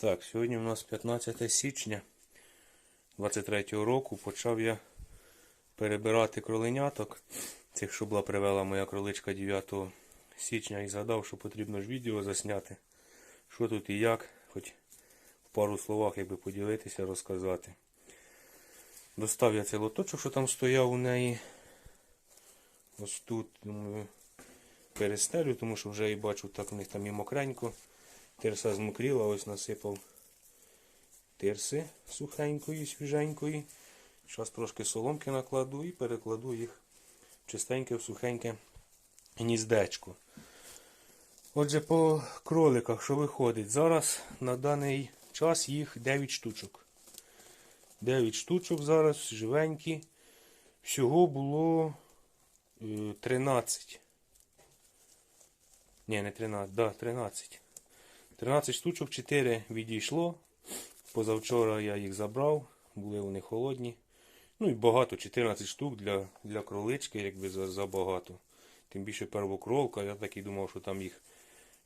Так, сьогодні у нас 15 січня 23 року. Почав я перебирати кроленяток. Цих, що була привела моя кроличка 9 січня і згадав, що потрібно ж відео засняти. Що тут і як, хоч в пару словах якби поділитися, розказати. Достав я цей лоточок, що там стояв у неї. Ось тут, думаю, перестелю, тому що вже і бачу, так у них там і мокренько. Тирса змокріла, ось насипав тирси сухенької, свіженької. Зараз трошки соломки накладу і перекладу їх чистеньке в сухеньке гніздечко. Отже, по кроликах, що виходить? Зараз на даний час їх 9 штучок. 9 штучок зараз, живенькі. Всього було е, 13. Ні, не 13, да, 13. 13 штучок, 4 відійшло. Позавчора я їх забрав, були вони холодні. Ну і багато, 14 штук для, для кролички, якби забагато. Тим більше первокролка, я так і думав, що там їх,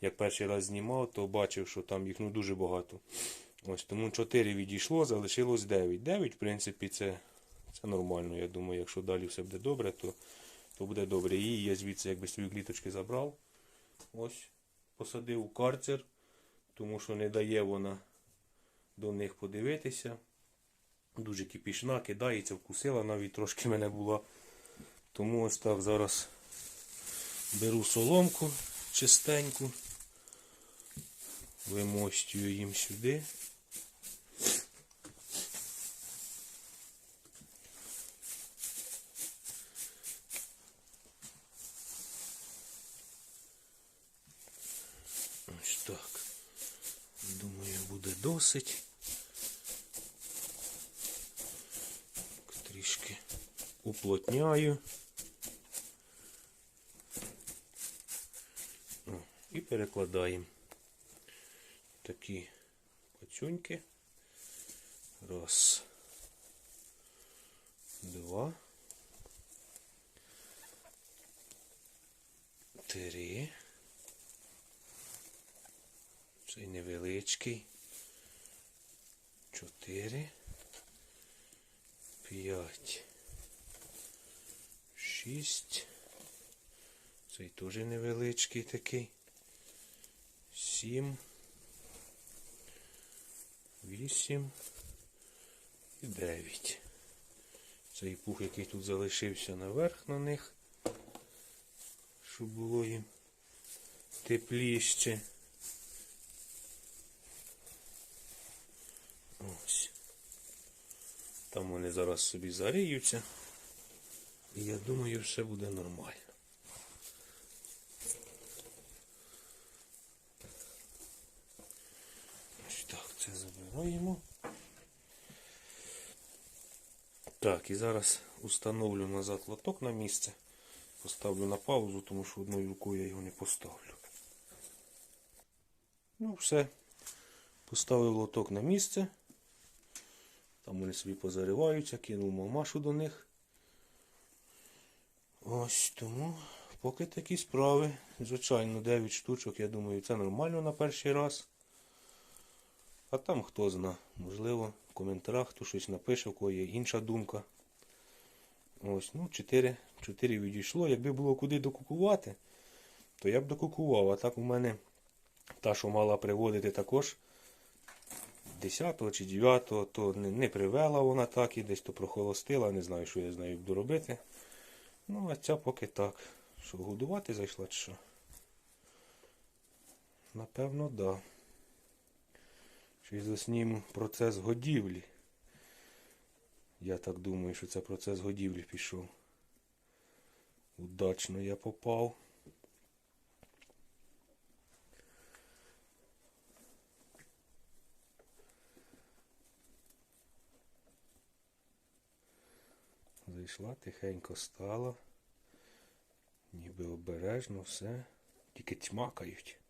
як перший раз знімав, то бачив, що там їх ну, дуже багато. Ось тому 4 відійшло, залишилось 9. 9, в принципі, це, це нормально. Я думаю, якщо далі все буде добре, то, то буде добре. Її я звідси якби свої кліточки забрав. Ось, посадив у карцер, тому що не дає вона до них подивитися. Дуже кипішна, кидається, вкусила, навіть трошки мене була. Тому ось так зараз беру соломку чистеньку, вимостюю їм сюди. Буде досить. Трішки уплотняю. О, і перекладаємо такі пацюньки. Раз. Два. Три. Цей невеличкий. Чотири. П'ять. Шість. Цей теж невеличкий такий. Сім. Вісім. І дев'ять. Цей пух, який тут залишився наверх на них. Щоб було їм тепліше. Ось. Там вони зараз собі заріються. І я думаю, все буде нормально. Це забираємо. Так, і зараз установлю назад лоток на місце. Поставлю на паузу, тому що одною рукою я його не поставлю. Ну, все. Поставив лоток на місце. Там вони собі позариваються, кинув мамашу до них. Ось тому поки такі справи. Звичайно, 9 штучок, я думаю, це нормально на перший раз. А там хто зна, можливо, в коментарях хто щось напише, у кого є інша думка. Ось, ну, 4, 4 відійшло. Якби було куди докукувати, то я б докукував. А так у мене та, що мала приводити також 10 чи 9, то не, привела вона так і десь то прохолостила, не знаю, що я з нею буду робити. Ну, а ця поки так. Що, годувати зайшла чи що? Напевно, да. Щось заснім процес годівлі. Я так думаю, що це процес годівлі пішов. Удачно я попав. Зайшла, тихенько стала. Ніби обережно все. Тільки тьмакають.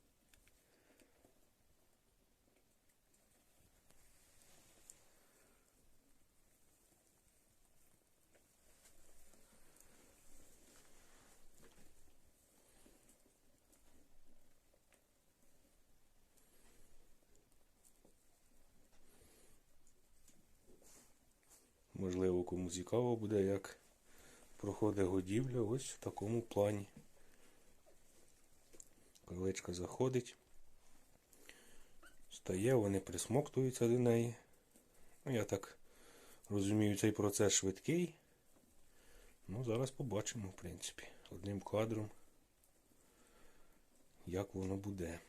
Можливо, кому цікаво буде, як проходить годівля ось в такому плані. Кроличка заходить, стає, вони присмоктуються до неї. Ну, я так розумію, цей процес швидкий. Ну, зараз побачимо, в принципі, одним кадром, як воно буде.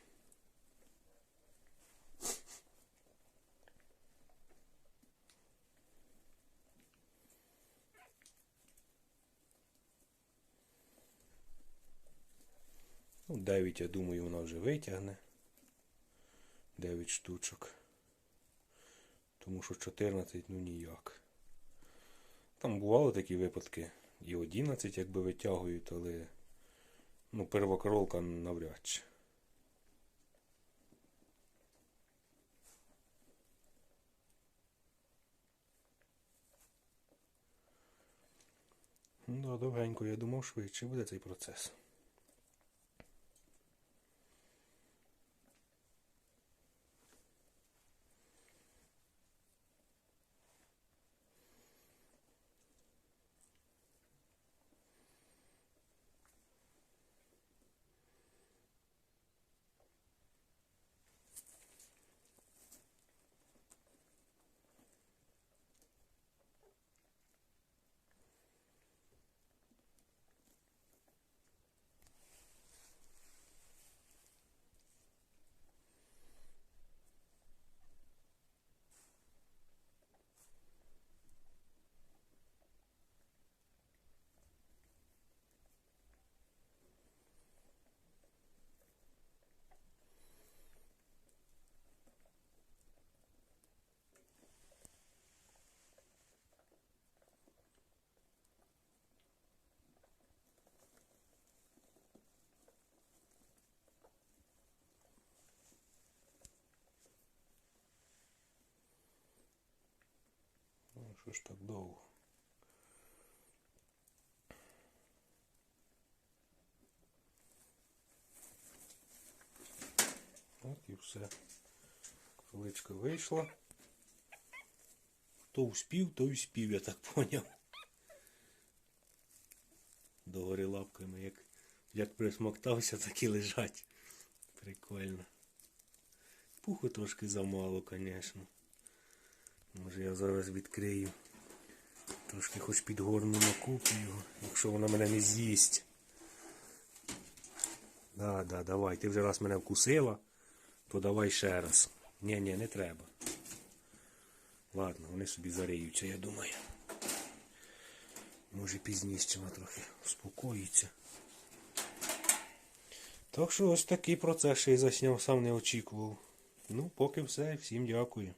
9, я думаю, вона вже витягне. 9 штучок. Тому що 14, ну ніяк. Там бували такі випадки. І 11 якби витягують, але ну, первокролка навряд чи. Ну, да, довгенько, я думав, швидше буде цей процес. Що ж так довго? От і все. Кроличка вийшла. Хто успів, той успів, я так поняв. Догори лапками, як, як присмоктався, так і лежать. Прикольно. Пуху трошки замало, звісно. Може я зараз відкрию. Трошки хоч підгорну на купу його, якщо вона мене не з'їсть. Да, да, давай. Ти вже раз мене вкусила, то давай ще раз. Ні, ні, не треба. Ладно, вони собі зариються, я думаю. Може пізніше вона трохи успокоїться. Так що ось такий процес ще й засняв, сам не очікував. Ну, поки все, всім дякую.